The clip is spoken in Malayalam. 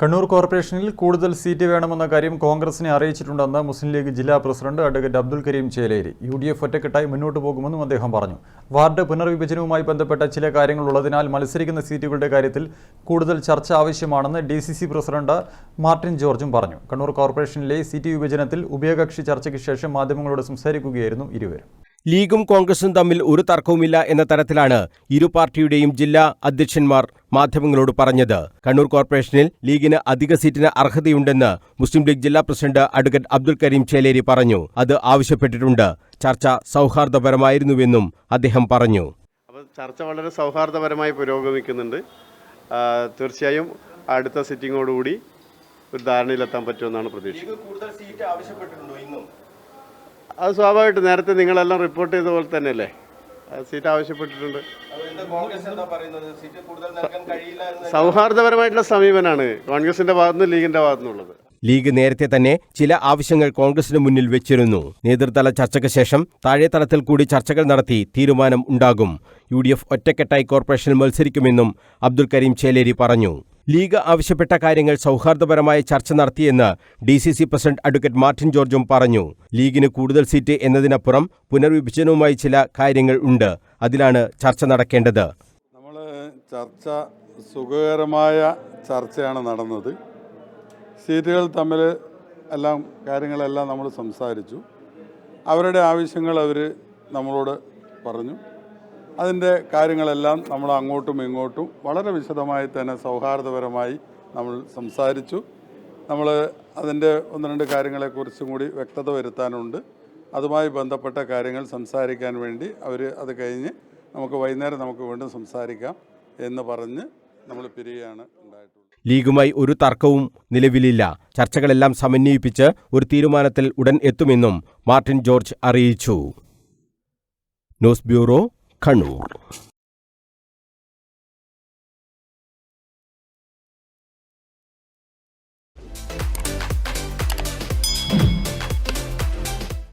കണ്ണൂർ കോർപ്പറേഷനിൽ കൂടുതൽ സീറ്റ് വേണമെന്ന കാര്യം കോൺഗ്രസിനെ അറിയിച്ചിട്ടുണ്ടെന്ന് മുസ്ലിം ലീഗ് ജില്ലാ president advocate Abdul Kareem Cheleri. U D F ഒറ്റക്കെട്ടായി മുന്നോട്ട് പോകുമെന്നും അദ്ദേഹം പറഞ്ഞു. വാർഡ് പുനർവിഭജനവുമായി ബന്ധപ്പെട്ട ചില കാര്യങ്ങൾ ഉള്ളതിനാൽ മത്സരിക്കുന്ന സീറ്റുകളുടെ കാര്യത്തിൽ കൂടുതൽ ചർച്ച ആവശ്യമാണെന്ന് D C C president Martin ജോർജും പറഞ്ഞു. കണ്ണൂർ കോർപ്പറേഷനിലെ സീറ്റ് വിഭജനത്തിൽ ഉഭയകക്ഷി ചർച്ചയ്ക്ക് ശേഷം മാധ്യമങ്ങളോട് സംസാരിക്കുകയായിരുന്നു ഇരുവരും. ലീഗും കോൺഗ്രസും തമ്മിൽ ഒരു തർക്കവുമില്ല എന്ന തരത്തിലാണ് ഇരു പാർട്ടിയുടെയും ജില്ലാ അധ്യക്ഷന്മാർ മാധ്യമങ്ങളോട് പറഞ്ഞത്. കണ്ണൂർ കോർപ്പറേഷനിൽ ലീഗിന് അധിക സീറ്റിന് അർഹതയുണ്ടെന്ന് മുസ്ലിം ലീഗ് ജില്ലാ പ്രസിഡന്റ് അഡ്വക്കേറ്റ് അബ്ദുൽ കരീം ചേലേരി പറഞ്ഞു. അത് ആവശ്യപ്പെട്ടിട്ടുണ്ട്. ചർച്ച സൗഹാർദ്ദപരമായിരുന്നുവെന്നും അദ്ദേഹം പറഞ്ഞു. അപ്പോൾ ചർച്ച വളരെ സൗഹാർദ്ദപരമായി പുരോഗമിക്കുന്നുണ്ട്. തീർച്ചയായും അടുത്ത സിറ്റിങ്ങോടുകൂടി ഒരു ധാരണയിലെത്താൻ പറ്റുമെന്നാണ് പ്രതീക്ഷ കൂടുതൽ സീറ്റ് ആവശ്യപ്പെട്ടിട്ടുണ്ടോ ഇന്നും അത് സ്വാഭാവികമായിട്ട് നേരത്തെ നിങ്ങളെല്ലാം റിപ്പോർട്ട് ചെയ്ത പോലെ തന്നെയല്ലേ? അല്ലേ സീറ്റ് ആവശ്യപ്പെട്ടിട്ടുണ്ട്. കോൺഗ്രസ് എന്താ പറയുന്നത്? സീറ്റ് കൂടുതൽ നൽകാൻ കഴിയില്ല എന്ന് സൗഹാർദ്ദപരമായിട്ടുള്ള സമീപനമാണ് കോൺഗ്രസിന്റെ ഭാഗത്തുനിന്ന് ലീഗിന്റെ ഭാഗത്തുനിന്നുള്ളത്. ലീഗ് നേരത്തെ തന്നെ ചില ആവശ്യങ്ങൾ കോൺഗ്രസിന് മുന്നിൽ വെച്ചിരുന്നു. നേതൃതല ചർച്ചയ്ക്ക് ശേഷം താഴെ തലത്തിൽ കൂടി ചർച്ചകൾ നടത്തി തീരുമാനം ഉണ്ടാകും. യു ഡി എഫ് ഒറ്റക്കെട്ടായി കോർപ്പറേഷനിൽ മത്സരിക്കുമെന്നും അബ്ദുൽ കരീം ചേലേരി പറഞ്ഞു. ലീഗ് ആവശ്യപ്പെട്ട കാര്യങ്ങൾ സൗഹാർദ്ദപരമായ ചർച്ച നടത്തിയെന്ന് D C C president advocate Martin ജോർജും പറഞ്ഞു. ലീഗിന് കൂടുതൽ സീറ്റ് എന്നതിനപ്പുറം പുനർവിഭജനവുമായി ചില കാര്യങ്ങൾ ഉണ്ട്. അതിലാണ് ചർച്ച നടക്കേണ്ടത്. നമ്മൾ ചർച്ച സുഖകരമായ ചർച്ചയാണ് നടന്നത്. സീറ്റുകൾ തമ്മിൽ എല്ലാം കാര്യങ്ങളെല്ലാം നമ്മൾ സംസാരിച്ചു. അവരുടെ ആവശ്യങ്ങൾ അവർ നമ്മളോട് പറഞ്ഞു. അതിന്റെ കാര്യങ്ങളെല്ലാം നമ്മൾ അങ്ങോട്ടും ഇങ്ങോട്ടും വളരെ വിശദമായി തന്നെ സൗഹാർദ്ദപരമായി നമ്മൾ സംസാരിച്ചു. നമ്മൾ അതിന്റെ ഒന്ന് രണ്ട് കാര്യങ്ങളെക്കുറിച്ചും കൂടി വ്യക്തത വരുത്താനുണ്ട്. അതുമായി ബന്ധപ്പെട്ട കാര്യങ്ങൾ സംസാരിക്കാൻ വേണ്ടി അവർ അത് കഴിഞ്ഞ് നമുക്ക് വൈകുന്നേരം നമുക്ക് വീണ്ടും സംസാരിക്കാം എന്ന് പറഞ്ഞ് നമ്മൾ പിരിയുകയാണ് ലീഗുമായി ഒരു തർക്കവും നിലവിലില്ല. ചർച്ചകളെല്ലാം സമന്വയിപ്പിച്ച് ഒരു തീരുമാനത്തിൽ ഉടൻ എത്തുമെന്നും മാർട്ടിൻ ജോർജ് അറിയിച്ചു. News bureau Kannur